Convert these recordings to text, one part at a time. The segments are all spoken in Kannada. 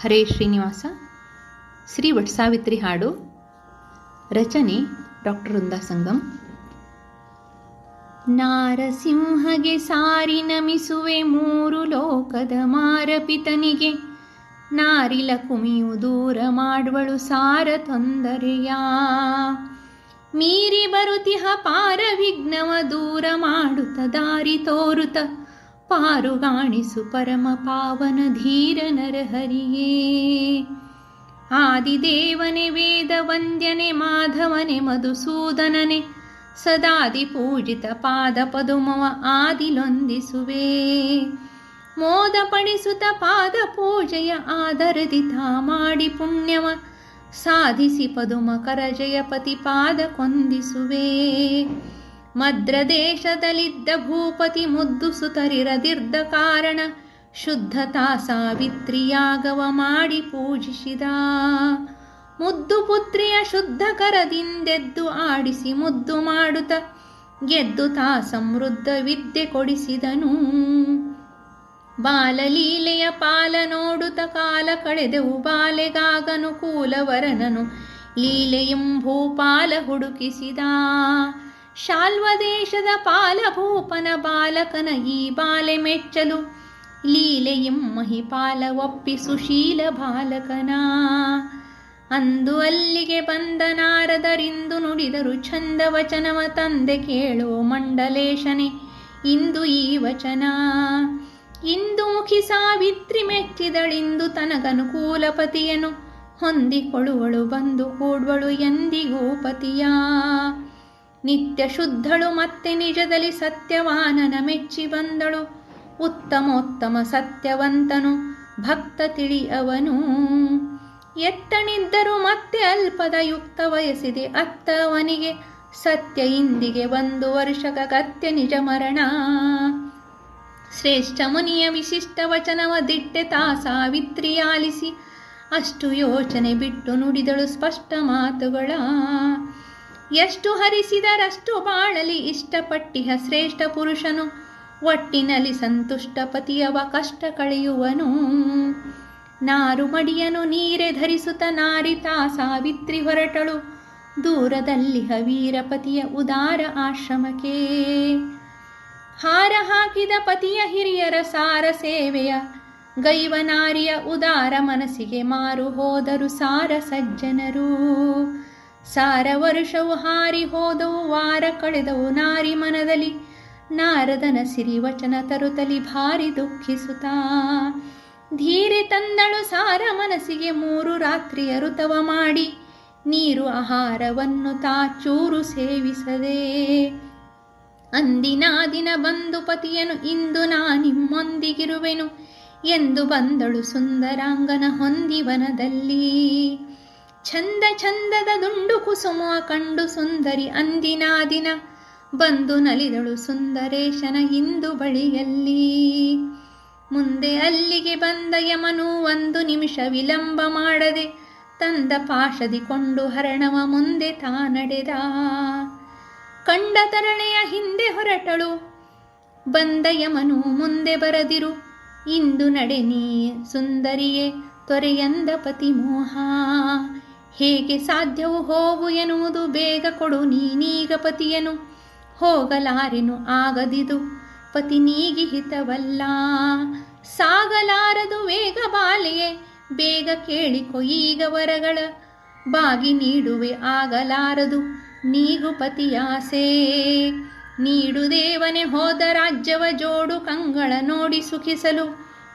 ಹರೇ ಶ್ರೀನಿವಾಸ. ಶ್ರೀ ವಟ್ಸಾವಿತ್ರಿ ಹಾಡು. ರಚನೆ ಡಾಕ್ಟರ್ ವೃಂದಾ ಸಂಗಮ್. ನಾರಸಿಂಹಗೆ ಸಾರಿ ನಮಿಸುವೆ ಮೂರು ಲೋಕದ ಮಾರಪಿತನಿಗೆ. ನಾರಿಲ ಕುಮಿಯು ದೂರ ಮಾಡುವಳು ಸಾರ ತೊಂದರೆಯ. ಮೀರಿ ಬರುತಿಹ ಪಾರ ವಿಘ್ನವ ದೂರ ಮಾಡುತ್ತ ದಾರಿ ತೋರುತ ಪಾರುಗಾಣಿಸು ಪರಮ ಪಾವನ ಧೀರ ನರಹರಿಯೇ ಆದಿದೇವನೆ ವೇದ ವಂದ್ಯನೆ ಮಾಧವನೆ ಮಧುಸೂದನನೆ ಸದಾದಿ ಪೂಜಿತ ಪಾದ ಪದುಮವ ಆದಿಲೊಂದಿಸುವೆ ಮೋದ ಪಡಿಸುತ್ತ ಪಾದ ಪೂಜೆಯ ಆದರದಿ ತಾ ಮಾಡಿ ಪುಣ್ಯವ ಸಾಧಿಸಿ ಪದುಮ ಕರಜಯಪತಿ ಪಾದ ಕೊಂದಿಸುವೆ ಮದ್ರದೇಶದಲ್ಲಿದ್ದ ಭೂಪತಿ ಮುದ್ದು ಸುತರಿರದಿರ್ದ ಕಾರಣ ಶುದ್ಧತಾ ಸಾವಿತ್ರಿಯಾಗವ ಮಾಡಿ ಪೂಜಿಸಿದ. ಮುದ್ದು ಪುತ್ರಿಯ ಶುದ್ಧ ಕರದಿಂದೆದ್ದು ಆಡಿಸಿ ಮುದ್ದು ಮಾಡುತ್ತ ಗೆದ್ದು ತಾ ಸಮೃದ್ಧ ವಿದ್ಯೆ ಕೊಡಿಸಿದನು. ಬಾಲಲೀಲೆಯ ಪಾಲ ನೋಡುತ್ತ ಕಾಲ ಕಳೆದೆವು ಬಾಲೆಗಾಗನು ಕೂಲವರನನು. ಲೀಲೆಯಂ ಪಾಲ ಹುಡುಕಿಸಿದ. ಶಾಲ್ವದೇಶದ ಪಾಲಭೂಪನ ಬಾಲಕನ ಈ ಬಾಲೆ ಮೆಚ್ಚಲು. ಲೀಲೆಯಂ ಮಹಿಪಾಲ ಒಪ್ಪಿ ಸುಶೀಲ ಬಾಲಕನ. ಅಂದು ಅಲ್ಲಿಗೆ ಬಂದ ನಾರದರಿಂದು ನುಡಿದರು ಛಂದ ವಚನವ ತಂದೆ ಕೇಳೋ ಮಂಡಲೇಶನೆ. ಇಂದು ಈ ವಚನ. ಇಂದು ಮುಖಿ ಸಾವಿತ್ರಿ ಮೆಚ್ಚಿದಳಿಂದು ತನಗನುಕೂಲಪತಿಯನು. ಹೊಂದಿಕೊಳ್ಳುವಳು ಬಂದು ಕೂಡುವಳು ಎಂದಿಗೂ ಪತಿಯ. ನಿತ್ಯ ಶುದ್ಧಳು ಮತ್ತೆ ನಿಜದಲ್ಲಿ ಸತ್ಯವಾನನ ಮೆಚ್ಚಿ ಬಂದಳು. ಉತ್ತಮೋತ್ತಮ ಸತ್ಯವಂತನು ಭಕ್ತ ತಿಳಿಯವನು. ಎತ್ತಣಿದ್ದರೂ ಮತ್ತೆ ಅಲ್ಪದ ಯುಕ್ತ ವಯಸ್ಸಿದೆ ಅತ್ತವನಿಗೆ. ಸತ್ಯ ಇಂದಿಗೆ ಒಂದು ವರ್ಷಕ ಗತ್ಯ ನಿಜ ಮರಣ. ಶ್ರೇಷ್ಠ ಮುನಿಯ ವಿಶಿಷ್ಟ ವಚನವ ದಿಟ್ಟೆ ತಾ ಸಾವಿತ್ರಿ ಆಲಿಸಿ. ಅಷ್ಟು ಯೋಚನೆ ಬಿಟ್ಟು ನುಡಿದಳು ಸ್ಪಷ್ಟ ಮಾತುಗಳ. ಎಷ್ಟು ಹರಿಸಿದರಷ್ಟು ಬಾಳಲಿ ಇಷ್ಟಪಟ್ಟಿಹ ಶ್ರೇಷ್ಠ ಪುರುಷನು. ಒಟ್ಟಿನಲ್ಲಿ ಸಂತುಷ್ಟ ಪತಿಯವ ಕಷ್ಟ ಕಳೆಯುವನು. ನಾರು ಮಡಿಯನು ನೀರೆ ಧರಿಸುತ್ತ ನಾರಿತಾ ಸಾವಿತ್ರಿ ಹೊರಟಳು. ದೂರದಲ್ಲಿ ಹವೀರಪತಿಯ ಉದಾರ ಆಶ್ರಮಕ್ಕೆ. ಹಾರ ಹಾಕಿದ ಪತಿಯ ಹಿರಿಯರ ಸಾರ ಸೇವೆಯ. ಗೈವ ನಾರಿಯ ಉದಾರ ಮನಸ್ಸಿಗೆ ಮಾರು ಹೋದರು ಸಾರ ಸಜ್ಜನರು. ಸಾರ ವರ್ಷವು ಹಾರಿ ಹೋದವು, ವಾರ ಕಳೆದವು ನಾರಿ ಮನದಲ್ಲಿ. ನಾರದನ ಸಿರಿವಚನ ವಚನ ತರುತಲಿ ಭಾರಿ ದುಃಖಿಸುತ್ತಾ. ಧೀರೆ ತಂದಳು ಸಾರ ಮನಸ್ಸಿಗೆ ಮೂರು ರಾತ್ರಿಯ ಋತವ ಮಾಡಿ. ನೀರು ಆಹಾರವನ್ನು ತಾ ಚೂರು ಸೇವಿಸದೆ. ಅಂದಿನ ದಿನ ಬಂದು ಪತಿಯನು, ಇಂದು ನಾ ನಿಮ್ಮೊಂದಿಗಿರುವೆನು ಎಂದು ಬಂದಳು ಸುಂದರಾಂಗನ ಹೊಂದಿವನದಲ್ಲಿ. ಚಂದ ಚಂದದ ದುಂಡು ಕುಸುಮ ಕಂಡು ಸುಂದರಿ ಅಂದಿನ ದಿನ ಬಂದು ನಲಿದಳು ಸುಂದರೇಶನ ಹಿಂದು ಬಳಿಯಲ್ಲಿ. ಮುಂದೆ ಅಲ್ಲಿಗೆ ಬಂದ ಯಮನು ಒಂದು ನಿಮಿಷ ವಿಳಂಬ ಮಾಡದೆ ತಂದ ಪಾಶದಿ ಕೊಂಡು ಹರಣವ ಮುಂದೆ ತಾ ನಡೆದ. ಕಂಡ ತರಣೆಯ ಹಿಂದೆ ಹೊರಟಳು. ಬಂದ ಯಮನು ಮುಂದೆ ಬರದಿರು. ಇಂದು ನಡೆ ನೀ ಸುಂದರಿಯೇ, ತೊರೆಯಂದ ಪತಿ ಮೋಹ ಹೇಗೆ ಸಾಧ್ಯವು ಹೋವು ಎನ್ನುವುದು ಬೇಗ ಕೊಡು ನೀನೀಗ ಪತಿಯನು. ಹೋಗಲಾರೆನು ಆಗದಿದು, ಪತಿ ನೀಗಿ ಹಿತವಲ್ಲ. ಸಾಗಲಾರದು ವೇಗ ಬಾಲೆಯೇ, ಬೇಗ ಕೇಳಿಕೊ ಈಗ ವರಗಳ. ಬಾಗಿ ನೀಡುವೆ ಆಗಲಾರದು ನೀಗು ಪತಿಯಾಸೆ. ನೀಡು ದೇವನೆ ಹೋದ ರಾಜ್ಯವ ಜೋಡು ಕಂಗಳ ನೋಡಿ ಸುಖಿಸಲು.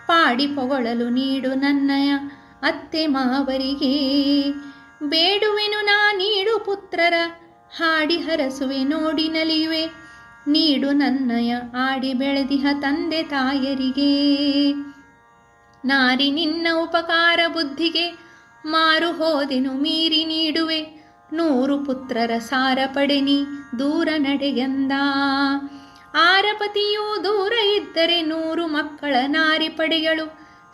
ಪಾಡಿ ಪೊಗಳಲು ನೀಡು ನನ್ನಯ ಅತ್ತೆ ಮಾವರಿಗೆ. ಬೇಡುವೆನು ನಾ ನೀಡು ಪುತ್ರರ, ಹಾಡಿ ಹರಸುವೆ ನೋಡಿ ನಲಿಯುವೆ. ನೀಡು ನನ್ನಯ, ಆಡಿ ಬೆಳೆದಿಹ ತಂದೆ ತಾಯರಿಗೆ. ನಾರಿ ನಿನ್ನ ಉಪಕಾರ ಬುದ್ಧಿಗೆ, ಮಾರು ಹೋದೆನು ಮೀರಿ ನೀಡುವೆ. ನೂರು ಪುತ್ರರ ಸಾರ ಪಡೆನಿ ದೂರ ನಡೆಯಂದ ಆರಪತಿಯೂ ದೂರ ಇದ್ದರೆ ನೂರು ಮಕ್ಕಳ ನಾರಿ ಪಡೆಯಳು.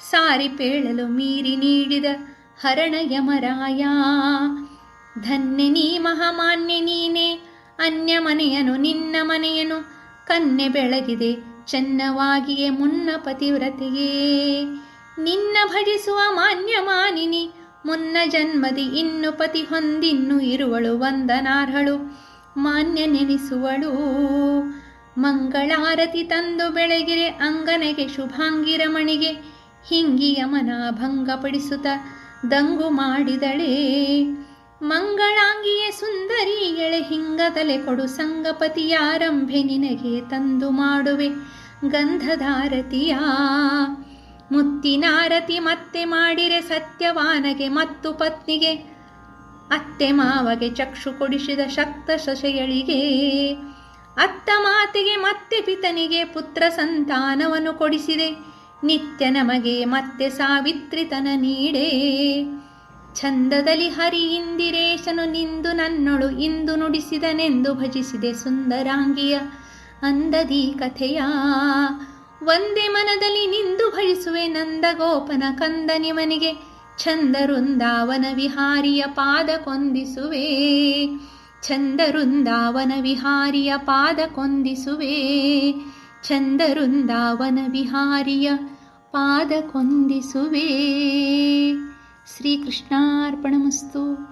ಸಾರಿ ಪೇಳಲು ಮೀರಿ ನೀಡಿದ ಹರಣ ಯಮರಾಯ ಧನ್ಯ ನೀ ಮಹಾಮಾನ್ಯ ನೀನೇ, ಅನ್ಯ ಮನೆಯನು ನಿನ್ನ ಮನೆಯನು ಕನ್ನೆ ಬೆಳಗಿದೆ, ಚೆನ್ನವಾಗಿಯೇ ಮುನ್ನ ಪತಿವ್ರತೆಯೇ. ನಿನ್ನ ಭಜಿಸುವ ಮಾನ್ಯ ಮಾನಿನಿ, ಮುನ್ನ ಜನ್ಮದಿ ಇನ್ನು ಪತಿ ಹೊಂದಿನ್ನು ಇರುವಳು ವಂದನಾರ್ಹಳು, ಮಾನ್ಯ ನೆನೆಸುವಳು. ಮಂಗಳಾರತಿ ತಂದು ಬೆಳಗಿರೆ ಅಂಗನೆಗೆ ಶುಭಾಂಗಿರಮಣಿಗೆ ಹಿಂಗಿಯ ಮನ ಭಂಗಪಡಿಸುತ್ತ ದಂಗು ಮಾಡಿದಳೆ. ಮಂಗಳಾಂಗಿಯೇ ಸುಂದರಿ ಎಳೆ ಹಿಂಗದಲೆ ಕೊಡು ಸಂಗಪತಿಯಾರಂಭೆ ನಿನಗೆ ತಂದು ಮಾಡುವೆ. ಗಂಧಧಾರತಿಯ ಮುತ್ತಿನಾರತಿ ಮತ್ತೆ ಮಾಡಿರೆ ಸತ್ಯವಾನಗೆ ಮತ್ತು ಪತ್ನಿಗೆ. ಅತ್ತೆ ಮಾವಗೆ ಚಕ್ಷು ಕೊಡಿಸಿದ ಶಕ್ತ ಶಶೆಯಳಿಗೆ ಅತ್ತ ಮಾತೆಗೆ ಮತ್ತೆ ಪಿತನಿಗೆ ಪುತ್ರ ಸಂತಾನವನ್ನು ಕೊಡಿಸಿದೆ. ನಿತ್ಯ ನಮಗೆ ಮತ್ತೆ ಸಾವಿತ್ರಿತನ ನೀಡೇ. ಛಂದದಲ್ಲಿ ಹರಿ ಇಂದಿರೇಶನು ನಿಂದು ನನ್ನೊಳು ಇಂದು ನುಡಿಸಿದನೆಂದು ಭಜಿಸಿದೆ ಸುಂದರಾಂಗಿಯ ಅಂದದಿ ಕಥೆಯ. ಒಂದೇ ಮನದಲ್ಲಿ ನಿಂದು ಭಜಿಸುವೆ ನಂದಗೋಪನ ಕಂದನಿವನಿಗೆ ಛಂದರುಂದಾವನ ವಿಹಾರಿಯ ಪಾದ ಕೊಂದಿಸುವೆ. ಛಂದರುಂದಾವನ ವಿಹಾರಿಯ ಪಾದ ಕೊಂದಿಸುವೆ. छन्द पादकोन्दिसुवे। श्रीकृष्णार्पणमस्तु।